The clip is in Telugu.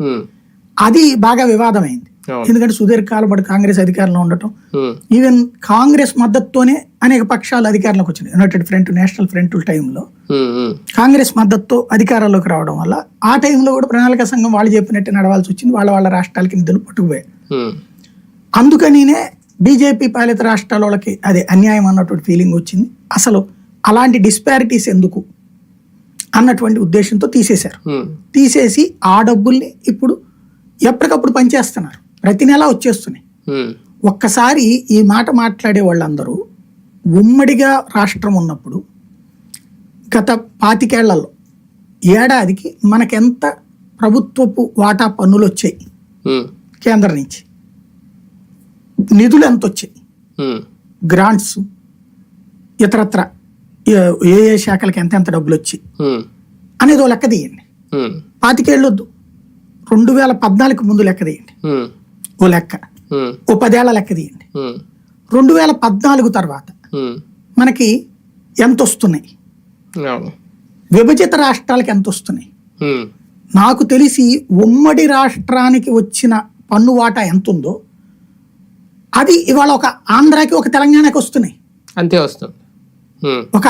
ఉమ్, అది బాగా వివాదమైంది. ఎందుకంటే సుదీర్ఘకాలం పాటు కాంగ్రెస్ అధికారంలో ఉండటం ఈవెన్ కాంగ్రెస్ మద్దతుతోనే అనేక పక్షాలు అధికారంలోకి వచ్చినాయి. యునైటెడ్ ఫ్రంట్ నేషనల్ ఫ్రంట్ టైంలో కాంగ్రెస్ మద్దతుతో అధికారంలోకి రావడం వల్ల ఆ టైంలో కూడా ప్రణాళిక సంఘం వాళ్ళు చెప్పినట్టు నడవాల్సి వచ్చింది. వాళ్ళ వాళ్ళ రాష్ట్రాలకి నిధులు పట్టుకుపోయాయి. అందుకనినే బీజేపీ పాలిత రాష్ట్రాల వాళ్ళకి అదే అన్యాయం అన్నటువంటి ఫీలింగ్ వచ్చింది. అసలు అలాంటి డిస్పారిటీస్ ఎందుకు? అన్నటువంటి ఉద్దేశంతో తీసేశారు. తీసేసి ఆ డబ్బుల్ని ఇప్పుడు ఎప్పటికప్పుడు పనిచేస్తున్నారు. ప్రతి నెల వచ్చేస్తున్నాయి. ఒక్కసారి ఈ మాట మాట్లాడే వాళ్ళందరూ ఉమ్మడిగా రాష్ట్రం ఉన్నప్పుడు గత పాతికేళ్ళలో ఏడాదికి మనకెంత ప్రభుత్వపు వాటా పన్నులు వచ్చాయి కేంద్రం నుంచి. నిధులు ఎంత వచ్చాయి గ్రాంట్స్ ఇతరత్ర ఏ- ఏ శాఖలకి ఎంత ఎంత డబ్బులు వచ్చాయి ఉమ్, అనేది ఓ లెక్క తీయండి. పాతికేళ్ళు వద్దు రెండు వేల పద్నాలుగు ముందు లెక్క తీయండి. ఓ లెక్క. ఓ పదేళ్ళ లెక్క తీయండి. రెండు వేల పద్నాలుగు తర్వాత మనకి ఎంత వస్తున్నాయి విభజిత రాష్ట్రాలకి ఎంత వస్తున్నాయి నాకు తెలిసి ఉమ్మడి రాష్ట్రానికి వచ్చిన పన్ను వాటా ఎంత ఉందో అది ఇవాళ ఒక ఆంధ్రాకి ఒక తెలంగాణకి వస్తున్నాయి. అంతే వస్తుంది. ఒక